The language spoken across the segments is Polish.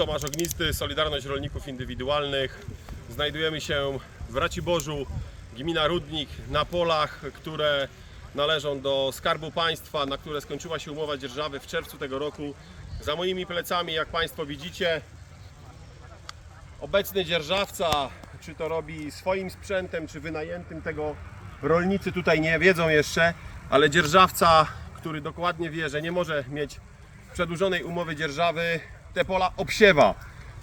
Tomasz Ognisty, Solidarność Rolników Indywidualnych. Znajdujemy się w Raciborzu, gmina Rudnik, na polach, które należą do Skarbu Państwa, na które skończyła się umowa dzierżawy w czerwcu tego roku. Za moimi plecami, jak Państwo widzicie, obecny dzierżawca, czy to robi swoim sprzętem, czy wynajętym, tego rolnicy tutaj nie wiedzą jeszcze, ale dzierżawca, który dokładnie wie, że nie może mieć przedłużonej umowy dzierżawy, te pola obsiewa,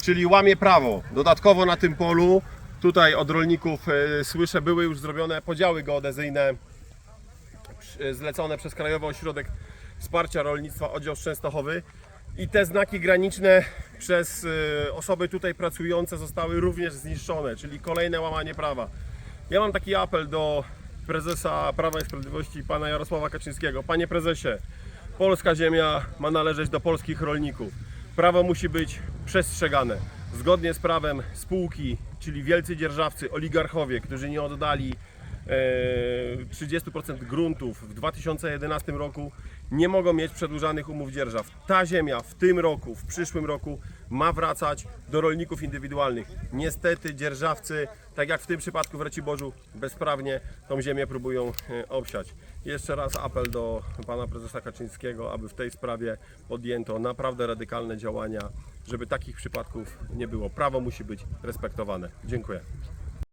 czyli łamie prawo. Dodatkowo na tym polu, tutaj od rolników e, słyszę, były już zrobione podziały geodezyjne e, zlecone przez Krajowy Ośrodek Wsparcia Rolnictwa Oddział Częstochowy i te znaki graniczne przez e, osoby tutaj pracujące zostały również zniszczone, czyli kolejne łamanie prawa. Ja mam taki apel do prezesa Prawa i Sprawiedliwości, pana Jarosława Kaczyńskiego. Panie prezesie, polska ziemia ma należeć do polskich rolników. Prawo musi być przestrzegane. Zgodnie z prawem spółki, czyli wielcy dzierżawcy, oligarchowie, którzy nie oddali 30% gruntów w 2011 roku nie mogą mieć przedłużanych umów dzierżaw. Ta ziemia w tym roku, w przyszłym roku ma wracać do rolników indywidualnych. Niestety dzierżawcy, tak jak w tym przypadku w Raciborzu, bezprawnie tą ziemię próbują e, obsiać. Jeszcze raz apel do pana prezesa Kaczyńskiego, aby w tej sprawie podjęto naprawdę radykalne działania, żeby takich przypadków nie było. Prawo musi być respektowane. Dziękuję.